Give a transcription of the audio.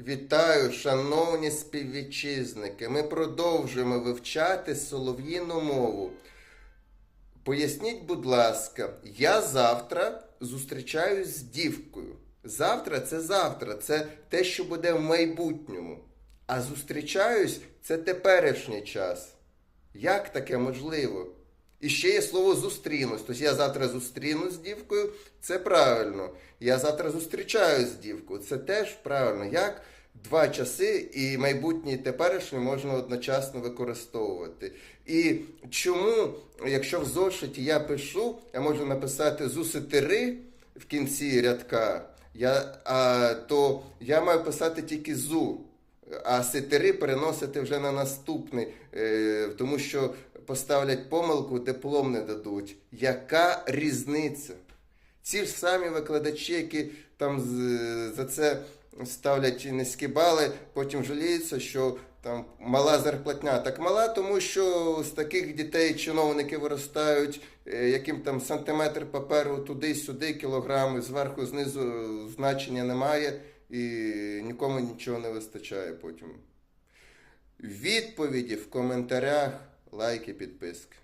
Вітаю, шановні співвітчизники. Ми продовжуємо вивчати солов'їну мову. Поясніть, будь ласка, я завтра зустрічаюсь з дівкою. Завтра це завтра, це те, що буде в майбутньому. А зустрічаюсь це теперішній час. Як таке можливо? І ще є слово зустрінусь. Тобто я завтра зустрінусь з дівкою, це правильно. Я завтра зустрічаюсь з дівкою, це теж правильно. Як два часи і майбутнє і теперішнє можна одночасно використовувати. І чому, якщо в зошиті я пишу, я можу написати зуситири в кінці рядка, я, а, то я маю писати тільки зу а ситери переносити вже на наступний, е, тому що поставлять помилку, диплом не дадуть. Яка різниця? Ці ж самі викладачі, які там за це ставлять низькі бали, потім жаліються, що там мала зарплатня. Так мала, тому що з таких дітей чиновники виростають, е, яким там сантиметр паперу туди-сюди, кілограми, зверху, знизу значення немає і нікому нічого не вистачає потім. Відповіді в коментарях, лайки, підписки.